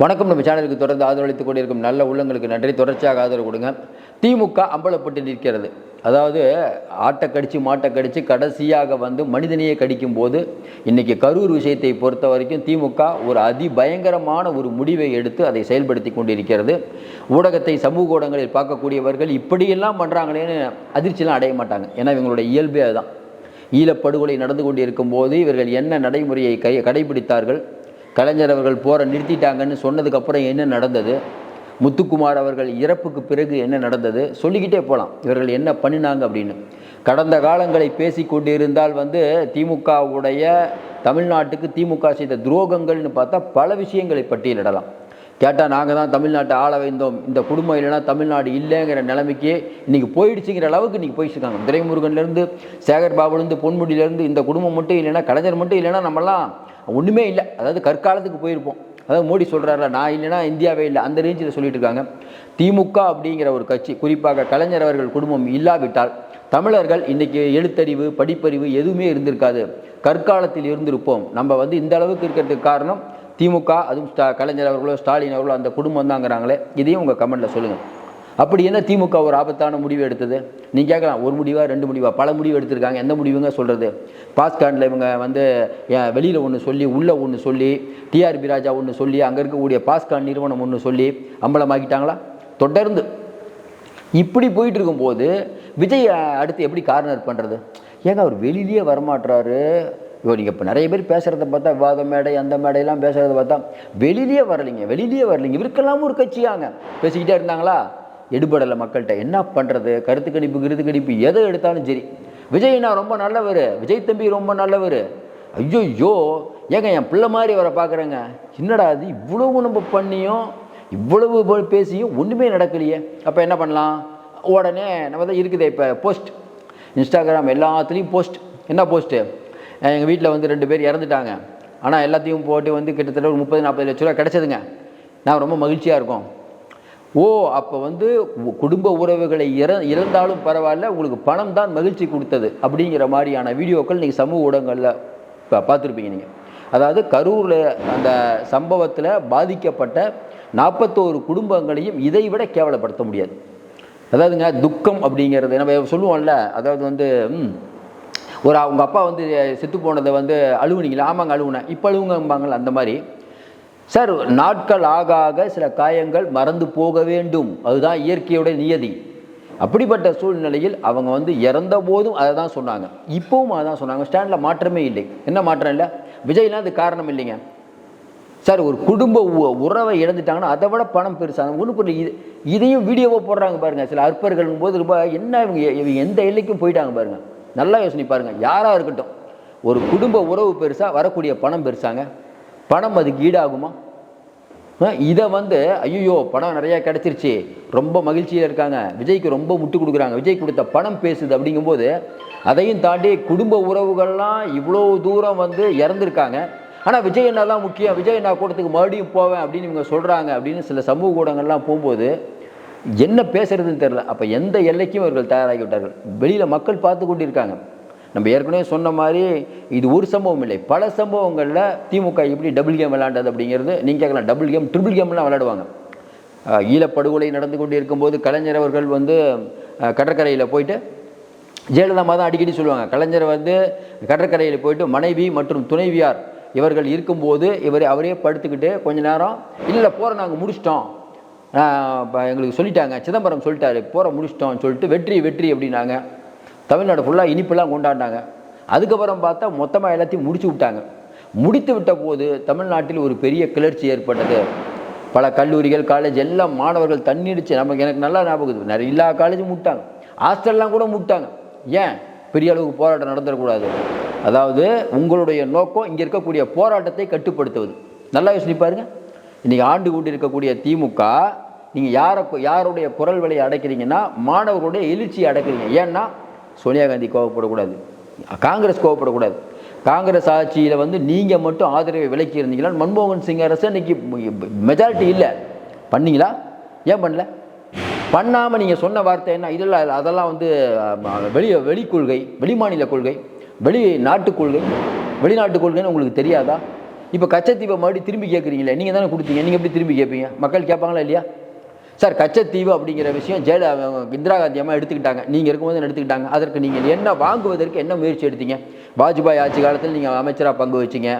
வணக்கம். நம்ம சேனலுக்கு தொடர்ந்து ஆதரவளித்துக் கொண்டிருக்கும் நல்ல உள்ளங்களுக்கு நன்றி. தொடர்ச்சியாக ஆதரவு கொடுங்க. திமுக அம்பலப்பட்டு நிற்கிறது. அதாவது ஆட்டை கடித்து மாட்டை கடித்து கடைசியாக வந்து மனிதனையே கடிக்கும் போது இன்னைக்கு கரூர் விஷயத்தை பொறுத்த வரைக்கும் திமுக ஒரு அதிபயங்கரமான ஒரு முடிவை எடுத்து அதை செயல்படுத்தி கொண்டிருக்கிறது. ஊடகத்தை சமூக ஊடகங்களில் பார்க்கக்கூடியவர்கள் இப்படியெல்லாம் பண்ணுறாங்களேன்னு அதிர்ச்சியெல்லாம் அடைய மாட்டாங்க. ஏன்னா இவங்களுடைய இயல்பே அதுதான். ஈழப்படுகொலை நடந்து கொண்டிருக்கும் போது இவர்கள் என்ன நடைமுறையை கை கடைபிடித்தார்கள்? கலைஞர் அவர்கள் போரை நிறுத்திட்டாங்கன்னு சொன்னதுக்கப்புறம் என்ன நடந்தது? முத்துக்குமார் அவர்கள் இறப்புக்கு பிறகு என்ன நடந்தது? சொல்லிக்கிட்டே போகலாம் இவர்கள் என்ன பண்ணினாங்க அப்படின்னு. கடந்த காலங்களை பேசி கொண்டிருந்தால் வந்து திமுகவுடைய தமிழ்நாட்டுக்கு திமுக செய்த துரோகங்கள்னு பார்த்தா பல விஷயங்களை பட்டியலிடலாம். கேட்டால் நாங்கள் தான் தமிழ்நாட்டை ஆள வைந்தோம். இந்த குடும்பம் இல்லைன்னா தமிழ்நாடு இல்லைங்கிற நிலைமைக்கு இன்றைக்கி போயிடுச்சுங்கிற அளவுக்கு இன்றைக்கி போயிடுச்சுருக்காங்க துரைமுருகன்லேருந்து சேகர் பாபுலேருந்து பொன்முடியிலேருந்து இந்த குடும்பம் மட்டும் இல்லைன்னா கலைஞர் மட்டும் இல்லைன்னா நம்மலாம் ஒன்றுமே இல்லை. அதாவது கற்காலத்துக்கு போயிருப்போம். அதாவது மோடி சொல்கிறாருல நான் இல்லைன்னா இந்தியாவே இல்லை. அந்த ரேஞ்சில் சொல்லிட்டு இருக்காங்க. திமுக அப்படிங்கிற ஒரு கட்சி குறிப்பாக கலைஞர் அவர்கள் குடும்பம் இல்லாவிட்டால் தமிழர்கள் இன்றைக்கி எழுத்தறிவு படிப்பறிவு எதுவுமே இருந்திருக்காது. கற்காலத்தில் இருந்திருப்போம். நம்ம வந்து இந்த அளவுக்கு இருக்கிறதுக்கு காரணம் திமுக அதுவும் ஸ்டா கலைஞர் அவர்களோ ஸ்டாலின் அவர்களோ அந்த குடும்பம் தாங்கிறாங்களே. இதையும் உங்கள் கமெண்ட்டில் சொல்லுங்கள் அப்படி என்ன திமுக ஒரு ஆபத்தான முடிவு எடுத்தது? நீங்கள் கேட்கலாம் ஒரு முடிவா ரெண்டு முடிவா? பல முடிவு எடுத்திருக்காங்க. எந்த முடிவுங்க சொல்கிறது பாஸ்கார்டில் இவங்க வந்து வெளியில் ஒன்று சொல்லி உள்ளே ஒன்று சொல்லி டிஆர்பி ராஜா ஒன்று சொல்லி அங்கே இருக்கக்கூடிய பாஸ்கார்ட் நிறுவனம் ஒன்று சொல்லி அம்பலமாக்கிட்டாங்களா? தொடர்ந்து. இப்படி போயிட்டு இருக்கும்போது விஜய் அடுத்து எப்படி கார்னர் பண்ணுறது ஏங்க அவர் வெளியிலேயே வரமாட்டுறாரு இப்போ நீங்கள் இப்போ நிறைய பேர் பேசுகிறத பார்த்தா விவாத மேடை அந்த மேடையெல்லாம் பேசுகிறத பார்த்தா வெளியிலேயே வரலைங்க வெளியிலேயே வரலைங்க. இவருக்கெல்லாம் ஒரு கட்சியாங்க. பேசிக்கிட்டே இருந்தாங்களா? எடுபடலை மக்கள்கிட்ட. என்ன பண்ணுறது கருத்து கணிப்பு கிருத்து கணிப்பு எதை எடுத்தாலும் சரி. விஜய்னா ரொம்ப நல்லவர். விஜய் தம்பி ரொம்ப நல்லவர். ஐயோ ஏங்க என் பிள்ளை மாதிரி அவரை பார்க்குறேங்க. என்னடா அது இவ்வளவு நம்ம பண்ணியும் இவ்வளவு பேசியும் ஒன்றுமே நடக்கலையே. அப்போ என்ன பண்ணலாம்? உடனே நம்ம தான் இருக்குது இப்போ போஸ்ட் இன்ஸ்டாகிராம் எல்லாத்துலேயும் போஸ்ட் என்ன போஸ்ட்டு எங்கள் வீட்டில் வந்து ரெண்டு பேர் இறந்துட்டாங்க. ஆனால் எல்லாத்தையும் போட்டு வந்து கிட்டத்தட்ட ஒரு முப்பது நாற்பது லட்ச ரூபா கிடச்சதுங்க. நான் ரொம்ப மகிழ்ச்சியாக இருக்கும். ஓ அப்போ வந்து குடும்ப உறவுகளை இற இறந்தாலும் பரவாயில்ல உங்களுக்கு பணம் தான் மகிழ்ச்சி கொடுத்தது அப்படிங்கிற மாதிரியான வீடியோக்கள் நீங்கள் சமூக ஊடகங்களில் பார்த்துருப்பீங்க நீங்கள் அதாவது கரூரில் அந்த சம்பவத்தில் பாதிக்கப்பட்ட நாற்பத்தோரு குடும்பங்களையும் இதை விட கேவலப்படுத்த முடியாது. அதாவதுங்க துக்கம் அப்படிங்கிறது நம்ம சொல்லுவோம்ல அதாவது வந்து ஒரு அவங்க அப்பா வந்து செத்து போனதை வந்து அழுவுனீங்களா? ஆமாங்க அழுவுனேன். இப்போ அழுவுங்கம்பாங்கள அந்த மாதிரி. சார் நாட்கள் ஆக ஆக சில காயங்கள் மறந்து போக வேண்டும். அதுதான் இயற்கையுடைய நியதி. அப்படிப்பட்ட சூழ்நிலையில் அவங்க வந்து இறந்த போதும் அதை தான் சொன்னாங்க. இப்போவும் அதை தான் சொன்னாங்க. ஸ்டாண்டில் மாற்றமே இல்லை. என்ன மாற்றம் இல்லை? விஜய்லாம் அது காரணம் இல்லைங்க. சார் ஒரு குடும்ப உ- உறவை இழந்துட்டாங்கன்னா அதை விட பணம் பெருசாக ஒன்று இது இதையும் வீடியோவாக போடுறாங்க பாருங்கள் சில அற்பர்கள் போது ரொம்ப என்ன இவங்க இவங்க எந்த எல்லைக்கும் போயிட்டாங்க பாருங்கள் நல்லா யோசனை பாருங்கள் யாராக இருக்கட்டும். ஒரு குடும்ப உறவு பெருசாக வரக்கூடிய பணம் பெருசாங்க. பணம் அதுக்கு ஈடாகுமா? இதை வந்து ஐயோ பணம் நிறையா கிடச்சிருச்சு. ரொம்ப மகிழ்ச்சியில் இருக்காங்க. விஜய்க்கு ரொம்ப முட்டு கொடுக்குறாங்க. விஜய் கொடுத்த பணம் பேசுது அப்படிங்கும்போது அதையும் தாண்டி குடும்ப உறவுகள்லாம் இவ்வளோ தூரம் வந்து இறந்துருக்காங்க. ஆனால் விஜய் அண்ணா தான் முக்கியம். விஜய் அண்ணா கூட்டத்துக்கு மறுபடியும் போவேன் அப்படின்னு இவங்க சொல்கிறாங்க அப்படின்னு சில சமூக ஊடகங்கள்லாம் போகும்போது என்ன பேசுறதுன்னு தெரில அப்போ எந்த எல்லைக்கும் இவர்கள் தயாராகி விட்டார்கள் வெளியில் மக்கள் பார்த்து கொண்டு இருக்காங்க நம்ம ஏற்கனவே சொன்ன மாதிரி இது ஒரு சம்பவம் இல்லை. பல சம்பவங்களில் திமுக எப்படி டபுள் கேம் விளாண்டது அப்படிங்கிறது நீங்கள் கேட்கலாம். டபுள் கேம் ட்ரிபிள் கேம்லாம் விளாடுவாங்க ஈழப்படுகொலை நடந்து கொண்டு இருக்கும்போது கலைஞர் அவர்கள் வந்து கடற்கரையில் போயிட்டு ஜெயலலிதா தான் அடிக்கடி சொல்லுவாங்க. கலைஞர் வந்து கடற்கரையில் போயிட்டு மனைவி மற்றும் துணைவியார் இவர்கள் இருக்கும்போது இவர் அவரே படுத்துக்கிட்டு கொஞ்ச நேரம் இல்லை போகிற நாங்கள் முடிச்சிட்டோம். எங்களுக்கு சொல்லிட்டாங்க. சிதம்பரம் சொல்லிட்டாரு. போகிற முடிச்சிட்டோம் சொல்லிட்டு வெற்றி வெற்றி அப்படின்னாங்க. தமிழ்நாடு ஃபுல்லாக இனிப்பெல்லாம் கொண்டாடினாங்க. அதுக்கப்புறம் பார்த்தா மொத்தமாக எல்லாத்தையும் முடிச்சு விட்டாங்க. முடித்து விட்ட போது தமிழ்நாட்டில் ஒரு பெரிய கிளர்ச்சி ஏற்பட்டது. பல கல்லூரிகள் காலேஜ் எல்லாம் மாணவர்கள் தண்ணீடிச்சு நமக்கு எனக்கு நல்லா ஞாபகம் இருக்குது. நிறைய எல்லா காலேஜும் முட்டாங்க ஹாஸ்டல்லாம் கூட முட்டாங்க ஏன்? பெரிய அளவுக்கு போராட்டம் நடந்துடக்கூடாது. அதாவது உங்களுடைய நோக்கம் இங்கே இருக்கக்கூடிய போராட்டத்தை கட்டுப்படுத்துவது. நல்லா யோசனை பாருங்கள் இன்றைக்கி ஆண்டு கொண்டு இருக்கக்கூடிய திமுக நீங்கள் யாரை யாருடைய குரல் விலையை அடைக்கிறீங்கன்னா மாணவர்களுடைய எழுச்சியை அடைக்கிறீங்க. ஏன்னா சோனியா காந்தி கோவப்படக்கூடாது. காங்கிரஸ் கோவப்படக்கூடாது. காங்கிரஸ் ஆட்சியில் வந்து நீங்கள் மட்டும் ஆதரவை விலக்கி இருந்தீங்களா மன்மோகன் சிங் அரசு இன்னைக்கு மெஜாரிட்டி இல்லை. பண்ணீங்களா? ஏன் பண்ணல? பண்ணாமல் நீங்கள் சொன்ன வார்த்தை என்ன? இதெல்லாம் அதெல்லாம் வந்து வெளி வெளி கொள்கை வெளிமாநில கொள்கை வெளி நாட்டு கொள்கை வெளிநாட்டு கொள்கைன்னு உங்களுக்கு தெரியாதா? இப்போ கச்சத்தீவை மறுபடியும் திரும்பி கேட்குறீங்களே நீங்கள் தானே கொடுத்தீங்க நீங்கள் எப்படி திரும்பி கேட்பீங்க மக்கள் கேட்பாங்களா இல்லையா? சார் கச்சத்தீவு அப்படிங்கிற விஷயம் ஜெய இந்திரா காந்தி அம்மா எடுத்துக்கிட்டாங்க. நீங்கள் இருக்கும்போது எடுத்துக்கிட்டாங்க? அதற்கு நீங்கள் என்ன வாங்குவதற்கு என்ன முயற்சி எடுத்தீங்க? வாஜ்பாய் ஆட்சி காலத்தில் நீங்கள் அமைச்சராக பங்கு வச்சிங்க.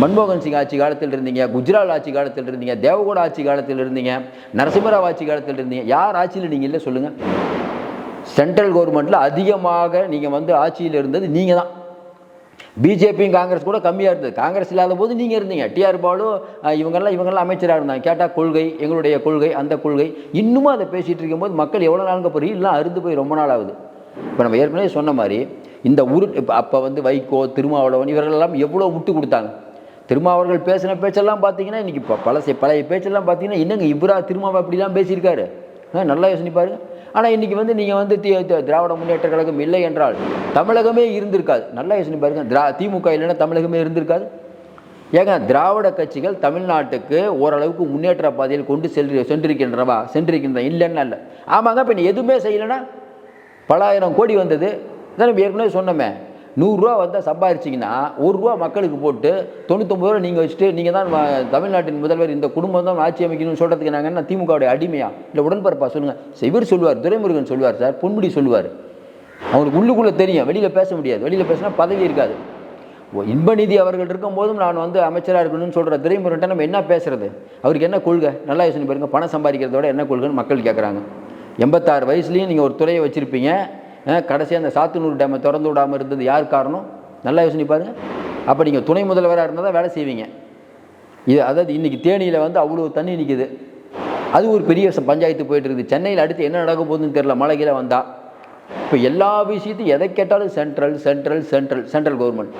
மன்மோகன் சிங் ஆட்சி காலத்தில் இருந்தீங்க. குஜராத் ஆட்சி காலத்தில் இருந்தீங்க. தேவகோட ஆட்சி காலத்தில் இருந்தீங்க. நரசிம்மராவ் ஆட்சி காலத்தில் இருந்தீங்க. யார் ஆட்சியில் நீங்கள் இல்லை சொல்லுங்கள் சென்ட்ரல் கவர்மெண்ட்டில் அதிகமாக நீங்கள் வந்து ஆட்சியில் இருந்தது நீங்கள் தான் பிஜேபியும் காங்கிரஸ் கூட கம்மியாக இருந்தது. காங்கிரஸ் இல்லாத போது நீங்கள் இருந்தீங்க டிஆர் பாலு இவங்கெல்லாம் இவங்கெல்லாம் அமைச்சராக இருந்தாங்க. கேட்டால் கொள்கை எங்களுடைய கொள்கை அந்த கொள்கை. இன்னுமும் அதை பேசிகிட்டு இருக்கும்போது மக்கள் எவ்வளோ நாளுங்க போய் எல்லாம் அருந்து போய் ரொம்ப நாள் ஆகுது. இப்போ நம்ம ஏற்கனவே சொன்ன மாதிரி இந்த உரு இப்போ அப்போ வந்து வைகோ திருமாவளவன் இவர்களெல்லாம் எவ்வளோ விட்டு கொடுத்தாங்க. திருமாவர்கள் பேசின பேச்செல்லாம் பார்த்தீங்கன்னா இன்றைக்கி இப்போ பழசை பழைய பேச்செல்லாம் பார்த்தீங்கன்னா என்னங்க இவரா திருமாவை இப்படிலாம் பேசியிருக்காரு? ஆ, நல்லா யோசனை ஆனால் இன்றைக்கி வந்து நீங்கள் வந்து தி- திராவிட முன்னேற்ற கழகம் இல்லை என்றால் தமிழகமே இருந்திருக்காது. நல்லா யோசனை பாருங்கள் திரா திமுக இல்லைன்னா தமிழகமே இருந்திருக்காது. ஏங்க திராவிட கட்சிகள் தமிழ்நாட்டுக்கு ஓரளவுக்கு முன்னேற்ற பாதையில் கொண்டு சென்று சென்றிருக்கின்றவா சென்றிருக்கின்ற இல்லைன்னா இல்லை. ஆமாங்க இப்போ நீ எதுவுமே செய்யலைன்னா பலாயிரம் கோடி வந்தது. இதான் நம்ம ஏற்கனவே சொன்னோமே. நூறுரூவா வந்தால் சம்பாரிச்சிங்கன்னா ஒரு ரூபா மக்களுக்கு போட்டு தொண்ணூத்தொம்பது ரூபா நீங்கள் வச்சுட்டு நீங்கள் தான் தமிழ்நாட்டின் முதல்வர் இந்த குடும்பம் தான் ஆட்சி அமைக்கணும்னு சொல்கிறதுக்கு நாங்கள் என்ன திமுகவுடைய அடிமையா? இல்லை உடன்பரப்பா சொல்லுங்கள் செவிர் சொல்லுவார் துரைமுருகன் சொல்லுவார் சார் பொன்முடி சொல்லுவார். அவங்களுக்கு உள்ளுக்குள்ளே தெரியும் வெளியில் பேச முடியாது. வெளியில் பேசினா பதவி இருக்காது. ஓ, இன்பநிதி அவர்கள் இருக்கும்போதும் நான் வந்து அமைச்சராக இருக்கணும்னு சொல்கிற துரைமுருகன்ட்ட நம்ம என்ன பேசுறது? அவருக்கு என்ன கொள்கை? நல்லா யோசனை பாருங்கள் பணம் சம்பாதிக்கிறதோட என்ன கொள்கைன்னு மக்கள் கேட்குறாங்க எண்பத்தாறு வயசுலேயும் நீங்கள் ஒரு துறையை வச்சுருப்பீங்க. கடைசியாக அந்த சாத்தனூர் டேமை திறந்து விடாமல் இருந்தது யார் காரணம்? நல்லா யோசனை பாருங்க. அப்போ நீங்கள் துணை முதல்வராக இருந்தால் தான் வேலை செய்வீங்க. இது அதாவது இன்றைக்கி தேனியில் வந்து அவ்வளோ தண்ணி நிற்கிது அது ஒரு பெரிய பஞ்சாயத்து போயிட்டு இருக்குது. சென்னையில் அடுத்து என்ன நடக்க போகுதுன்னு தெரில மழை கீழே இப்போ எல்லா விஷயத்தையும் எதை கேட்டாலும் central central central central government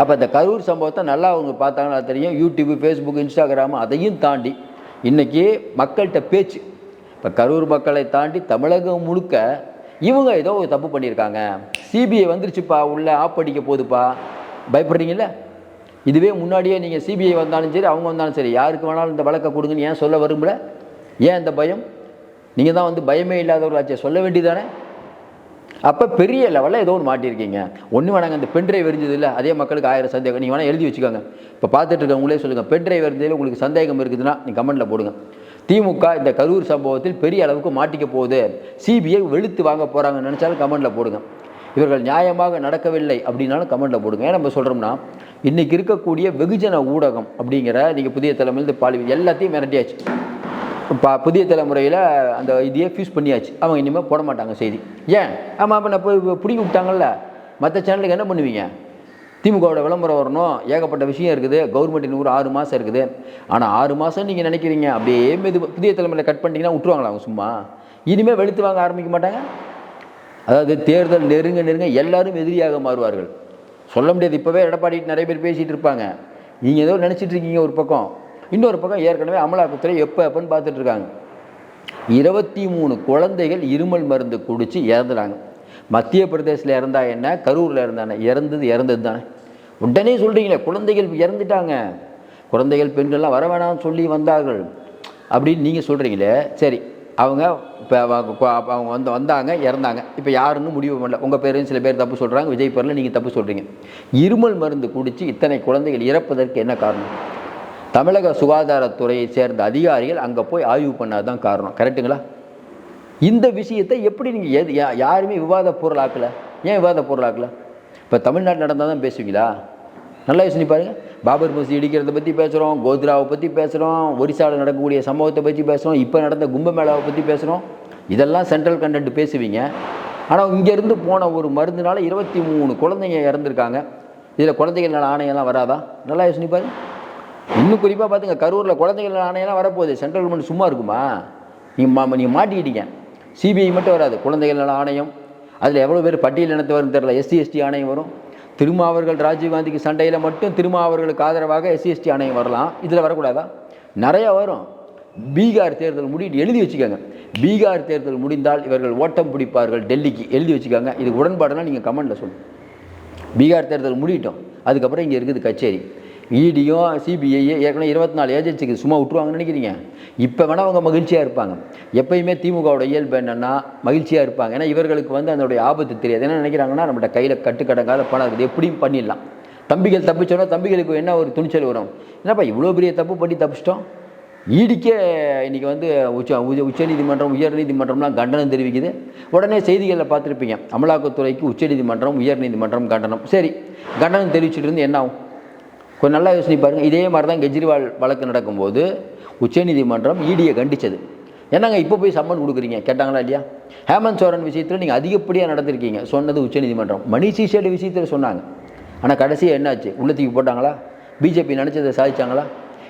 அப்போ இந்த கரூர் சம்பவத்தை நல்லா அவங்க பார்த்தாங்கன்னா தெரியும். யூடியூப் ஃபேஸ்புக் இன்ஸ்டாகிராம் அதையும் தாண்டி இன்றைக்கி மக்கள்கிட்ட பேச்சு. இப்போ கரூர் மக்களை தாண்டி தமிழகம் முழுக்க இவங்க ஏதோ ஒரு தப்பு பண்ணியிருக்காங்க. சிபிஐ வந்துருச்சுப்பா உள்ளே ஆப் அடிக்க போகுதுப்பா. பயப்படுறீங்கல்ல? இதுவே முன்னாடியே நீங்கள் சிபிஐ வந்தாலும் சரி அவங்க வந்தாலும் சரி யாருக்கு வேணாலும் இந்த வழக்கை கொடுங்கன்னு ஏன் சொல்ல வரும்ல ஏன் இந்த பயம்? நீங்கள் தான் வந்து பயமே இல்லாதவர்களாச்சே சொல்ல வேண்டியதானே அப்போ பெரிய லெவலில் ஏதோ ஒன்று மாட்டியிருக்கீங்க. ஒன்று வேணாங்க இந்த பென்ட்ரைவ் எரிஞ்சது இல்லை அதே மக்களுக்கு ஆயிரம் சந்தேகம். நீங்கள் வேணால் எழுதி வச்சுக்கோங்க. இப்போ பார்த்துட்டு இருக்கவங்களே சொல்லுங்கள் பென்ட்ரைவ் எரிஞ்சதில் உங்களுக்கு சந்தேகம் இருக்குதுன்னா நீங்கள் கமெண்ட்டில் போடுங்க. திமுக இந்த கரூர் சம்பவத்தில் பெரிய அளவுக்கு மாட்டிக்க போகுது. சிபிஐ வெளுத்து வாங்க போகிறாங்கன்னு நினச்சாலும் கமெண்ட்டில் போடுங்க. இவர்கள் நியாயமாக நடக்கவில்லை அப்படின்னாலும் கமெண்ட்டில் போடுங்க. ஏன் நம்ம சொல்கிறோம்னா இன்றைக்கி இருக்கக்கூடிய வெகுஜன ஊடகம் அப்படிங்கிற நீங்கள் புதிய தலைமையில் பாலி எல்லாத்தையும் மிரட்டியாச்சு. இப்போ புதிய தலைமுறையில் அந்த இதையே ஃபியூஸ் பண்ணியாச்சு. அவங்க இனிமேல் போட மாட்டாங்க செய்தி. ஏன்? ஆமாம் அப்போ நான் போய் பிடிங்கி விட்டாங்கல்ல. மற்ற சேனலுக்கு என்ன பண்ணுவீங்க? திமுகவோட விளம்பரம் வரணும். ஏகப்பட்ட விஷயம் இருக்குது. கவர்மெண்ட் ஊர் ஆறு மாதம் இருக்குது. ஆனால் ஆறு மாதம் நீங்கள் நினைக்கிறீங்க. அப்படியே மெது புதிய தலைமுறையில் கட் பண்ணிட்டீங்கன்னா விட்டுருவாங்களா அவங்க சும்மா? இனிமேல் வெளுத்து வாங்க ஆரம்பிக்க மாட்டாங்க? அதாவது தேர்தல் நெருங்க நெருங்க எல்லாரும் எதிரியாக மாறுவார்கள். சொல்ல முடியாது. இப்போவே எடப்பாடி நிறைய பேர் பேசிகிட்டு இருப்பாங்க. நீங்கள் ஏதோ நினச்சிட்டு இருக்கீங்க ஒரு பக்கம். இன்னொரு பக்கம் ஏற்கனவே அமலாக்கத்துறை எப்போ எப்போன்னு பார்த்துட்ருக்காங்க இருபத்தி மூணு குழந்தைகள் இருமல் மருந்து குடித்து இறந்துறாங்க. மத்திய பிரதேசத்தில் இறந்தா என்ன? கரூரில் இருந்தானே இறந்தது இறந்தது தானே உடனே சொல்கிறீங்களே குழந்தைகள் இறந்துட்டாங்க. குழந்தைகள் பெண்கள்லாம் வர வேணாம்னு சொல்லி வந்தார்கள். அப்படின்னு நீங்கள் சொல்கிறீங்களே சரி. அவங்க இப்போ அவங்க வந்து வந்தாங்க இறந்தாங்க. இப்போ யாருன்னு முடிவு பண்ணல. உங்கள் பேரையும் சில பேர் தப்பு சொல்கிறாங்க விஜய் பேரில் நீங்கள் தப்பு சொல்கிறீங்க இருமல் மருந்து குடித்து இத்தனை குழந்தைகள் இறப்பதற்கு என்ன காரணம்? தமிழக சுகாதாரத்துறையை சேர்ந்த அதிகாரிகள் அங்கே போய் ஆய்வு பண்ணாதான் காரணம். கரெக்ட்டுங்களா? இந்த விஷயத்தை எப்படி நீங்கள் எது யா- யாருமே விவாத பொருளாக்கலை ஏன் விவாத பொருளாக்கலை இப்போ தமிழ்நாட்டில் நடந்தால் தான் பேசுவீங்களா? நல்லா யோசனை பாருங்க. பாபர் மசூதி இடிக்கிறத பற்றி பேசுகிறோம் கோத்ராவை பற்றி பேசுகிறோம் ஒரிசாவில் நடக்கக்கூடிய சம்பவத்தை பற்றி பேசுகிறோம் இப்போ நடந்த கும்பமேளாவை பற்றி பேசுகிறோம் இதெல்லாம் சென்ட்ரல் கண்டென்ட் பேசுவீங்க. ஆனால் இங்கேருந்து போன ஒரு மருந்துனால இருபத்தி மூணு குழந்தைங்க இறந்துருக்காங்க. இதில் குழந்தைகள் ஆணையெல்லாம் வராதா? நல்லா யோசனை பாருங்க. இன்னும் குறிப்பாக பார்த்துங்க கரூரில் குழந்தைகள் ஆணையெல்லாம் வரப்போகுது. சென்ட்ரல் கவர்மெண்ட் சும்மா இருக்குமா? நீங்கள் மா நீங்கள் மாட்டிக்கிட்டீங்க. சிபிஐ மட்டும் வராது. குழந்தைகள் நல ஆணையம். அதில் எவ்வளோ பேர் பட்டியல் இனத்து வரும் தெரியல. எஸ்சி எஸ்டி ஆணையம் வரும். திருமாவர்கள் ராஜீவ்காந்திக்கு சண்டையில் மட்டும் திருமாவர்களுக்கு ஆதரவாக எஸ்சி எஸ்டி ஆணையம் வரலாம். இதில் வரக்கூடாதா? நிறையா வரும். பீகார் தேர்தல் முடிட்டு எழுதி வச்சுக்கோங்க. பீகார் தேர்தல் முடிந்தால் இவர்கள் ஓட்டம் பிடிப்பார்கள். டெல்லிக்கு எழுதி வச்சுக்கோங்க. இது உடன்பாடுனா நீங்கள் கமெண்ட்டில் சொல்லுங்கள் பீகார் தேர்தல் முடியட்டும் அதுக்கப்புறம் இங்கே இருக்குது கச்சேரி. இடியும் சிபிஐ ஏற்கனவே இருபத்தி நாலு ஏஜென்சிக்கு சும்மா விட்டுருவாங்கன்னு நினைக்கிறீங்க. இப்போ வேணால் அவங்க மகிழ்ச்சியாக இருப்பாங்க. எப்பயுமே திமுகவோட இயல்பு என்னென்னா மகிழ்ச்சியாக இருப்பாங்க. ஏன்னா இவர்களுக்கு வந்து அதனுடைய ஆபத்து தெரியாது. என்ன நினைக்கிறாங்கன்னா நம்மகிட்ட கையில் கட்டுக்கடங்காத பணம் இருக்குது. எப்படியும் பண்ணிடலாம். தம்பிகள் தப்பிச்சோன்னா தம்பிகளுக்கு என்ன ஒரு துணிச்சல் வரும்? என்னப்பா இவ்வளோ பெரிய தப்பு பண்ணி தப்பிச்சிட்டோம்? ஈடிக்கே இன்றைக்கி வந்து உச்ச உச்ச- உச்சநீதிமன்றம் உயர்நீதிமன்றம்லாம் கண்டனம் தெரிவிக்குது. உடனே செய்திகளில் பார்த்துருப்பீங்க. அமலாக்கத்துறைக்கு உச்சநீதிமன்றம் உயர்நீதிமன்றம் கண்டனம். சரி கண்டனம் தெரிவிச்சிட்டு இருந்து என்ன ஆகும்? கொஞ்சம் நல்லா யோசனை பாருங்கள் இதே மாதிரி தான் கெஜ்ரிவால் வழக்கு நடக்கும்போது உச்சநீதிமன்றம் ஈடியை கண்டிச்சது. என்னங்க இப்போ போய் சம்மன் கொடுக்குறீங்க? கேட்டாங்களா இல்லையா? ஹேமந்த் சோரன் விஷயத்தில் நீங்கள் அதிகப்படியாக நடந்திருக்கீங்க. சொன்னது உச்சநீதிமன்றம். மணி சிசோடி விஷயத்தில் சொன்னாங்க. ஆனால் கடைசியாக என்னாச்சு? உள்ளத்துக்கு போட்டாங்களா? பிஜேபி நினச்சதை சாதிச்சாங்களா?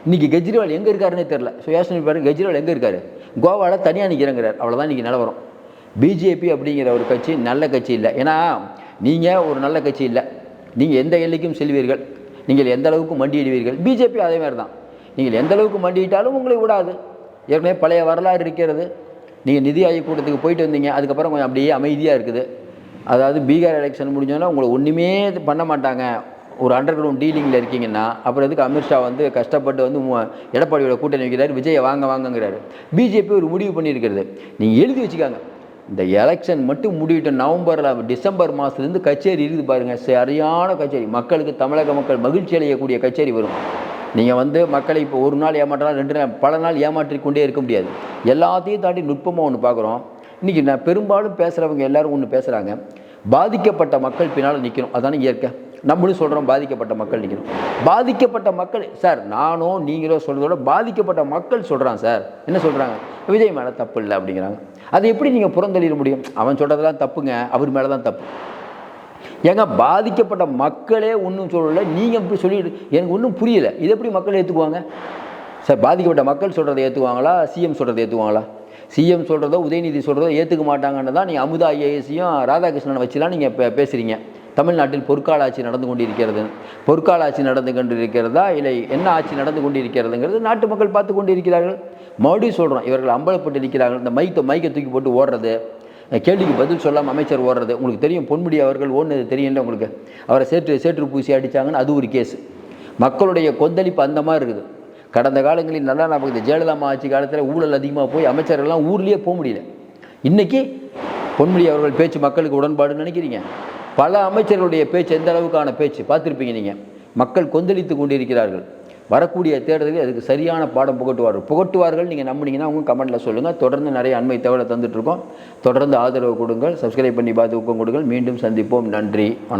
இன்றைக்கி கெஜ்ரிவால் எங்கே இருக்காருன்னே தெரில ஸோ யோசனை பாருங்க. கெஜ்ரிவால் எங்கே இருக்கார்? கோவாவில் தனியாக நிற்கிறேங்கிறார் அவ்வளோதான் இன்றைக்கி நிலவரம். பிஜேபி அப்படிங்கிற ஒரு கட்சி நல்ல கட்சி இல்லை. ஏன்னா நீங்கள் ஒரு நல்ல கட்சி இல்லை. நீங்கள் எந்த எல்லைக்கும் செல்வீர்கள். நீங்கள் எந்த அளவுக்கு மண்டியிடுவீர்கள் பிஜேபி அதே மாதிரி தான். நீங்கள் எந்த அளவுக்கு மண்டியிட்டாலும் உங்களை விடாது. ஏற்கனவே பழைய வரலாறு இருக்கிறது. நீங்கள் நிதி ஆயோக் கூட்டத்துக்கு போயிட்டு வந்தீங்க. அதுக்கப்புறம் கொஞ்சம் அப்படியே அமைதியாக இருக்குது. அதாவது பீகார் எலெக்ஷன் முடிஞ்சோன்னா உங்களை ஒன்றுமே இது பண்ண மாட்டாங்க. ஒரு அண்டர் கிரவுண்ட் டீலிங்கில் இருக்கீங்கன்னா அப்புறம் எதுக்கு அமித்ஷா வந்து கஷ்டப்பட்டு வந்து எடப்பாடியோட கூட்டணி வைக்கிறாரு விஜயை வாங்க வாங்கங்கிறாரு. பிஜேபி ஒரு முடிவு பண்ணியிருக்கிறது. நீங்கள் எழுதி வச்சுக்காங்க. இந்த எலெக்ஷன் மட்டும் முடிவிட்ட நவம்பரில் டிசம்பர் மாதத்துலேருந்து கச்சேரி இருக்குது பாருங்கள் சரியான கச்சேரி. மக்களுக்கு தமிழக மக்கள் மகிழ்ச்சி அடையக்கூடிய கச்சேரி வரும். நீங்கள் வந்து மக்களை இப்போ ஒரு நாள் ஏமாற்றலாம் ரெண்டு நாள் பல நாள் ஏமாற்றிக்கொண்டே இருக்க முடியாது. எல்லாத்தையும் தாண்டி நுட்பமாக ஒன்று பார்க்குறோம். இன்றைக்கி நான் பெரும்பாலும் பேசுகிறவங்க எல்லாரும் ஒன்று பேசுகிறாங்க பாதிக்கப்பட்ட மக்கள் பின்னால் நிற்கணும் அதானே இயற்கை. நம்மளும் சொல்கிறோம் பாதிக்கப்பட்ட மக்கள் நிற்கணும் பாதிக்கப்பட்ட மக்கள் சார் நானோ நீங்களோ சொல்கிறத விட பாதிக்கப்பட்ட மக்கள் சொல்கிறான் சார். என்ன சொல்கிறாங்க விஜய் மேலே தப்பு இல்லை அப்படிங்கிறாங்க. அதை எப்படி நீங்கள் புறந்தள்ளிட முடியும்? அவன் சொல்கிறதெல்லாம் தப்புங்க அவர் மேலே தான் தப்பு. ஏங்க பாதிக்கப்பட்ட மக்களே ஒன்றும் சொல்லலை நீங்கள் இப்படி சொல்லிட்டு எனக்கு ஒன்றும் புரியலை. இது எப்படி மக்கள் ஏற்றுக்குவாங்க சார் பாதிக்கப்பட்ட மக்கள் சொல்கிறத ஏற்றுக்குவாங்களா சிஎம் சொல்கிறத ஏற்றுக்குவாங்களா சிஎம் சொல்கிறதோ உதயநிதி சொல்கிறதோ ஏற்றுக்க மாட்டாங்கன்னு தான் நீங்கள் அமுதா ஐஏஎஸையும் ராதாகிருஷ்ணனை வச்சுலாம் நீங்கள் பே பேசுகிறீங்க தமிழ்நாட்டில் பொற்கால ஆட்சி நடந்து கொண்டிருக்கிறது. பொற்கால ஆட்சி நடந்து கொண்டு இருக்கிறதா இல்லை என்ன ஆட்சி நடந்து கொண்டு இருக்கிறதுங்கிறது நாட்டு மக்கள் பார்த்து கொண்டிருக்கிறார்கள். மறுபடியும் சொல்கிறோம் இவர்கள் அம்பலப்பட்டு இருக்கிறார்கள் இந்த மைத்தை மைக்கை தூக்கி போட்டு ஓடுறது. கேள்விக்கு பதில் சொல்லாமல் அமைச்சர் ஓடுறது. உங்களுக்கு தெரியும் பொன்முடி அவர்கள் ஓடுனது தெரியும்ல உங்களுக்கு? அவரை சேற்று சேற்று பூசி அடித்தாங்கன்னு அது ஒரு கேஸ் மக்களுடைய கொந்தளிப்பு அந்த மாதிரி இருக்குது. கடந்த காலங்களில் நல்லா நமக்கு இந்த ஜெயலலிதா ஆட்சி காலத்தில் ஊழல் அதிகமாக போய் அமைச்சர்கள்லாம் ஊர்லேயே போக முடியல. இன்றைக்கி பொன்முடி அவர்கள் பேச்சு மக்களுக்கு உடன்பாடுன்னு நினைக்கிறீங்க? பல அமைச்சர்களுடைய பேச்சு எந்த அளவுக்கான பேச்சு? பார்த்துருப்பீங்க நீங்கள் மக்கள் கொந்தளித்து கொண்டிருக்கிறார்கள். வரக்கூடிய தேர்தலில் அதுக்கு சரியான பாடம் புகட்டுவார்கள். புகட்டுவார்கள் நீங்கள் நம்பினீங்கன்னா உங்கள் கமெண்ட்டில் சொல்லுங்கள் தொடர்ந்து நிறைய அண்மை தகவலை தந்துட்டுருக்கோம் தொடர்ந்து ஆதரவு கொடுங்கள். சப்ஸ்கிரைப் பண்ணி பார்த்து ஊக்கம் கொடுங்கள். மீண்டும் சந்திப்போம். நன்றி. வணக்கம்.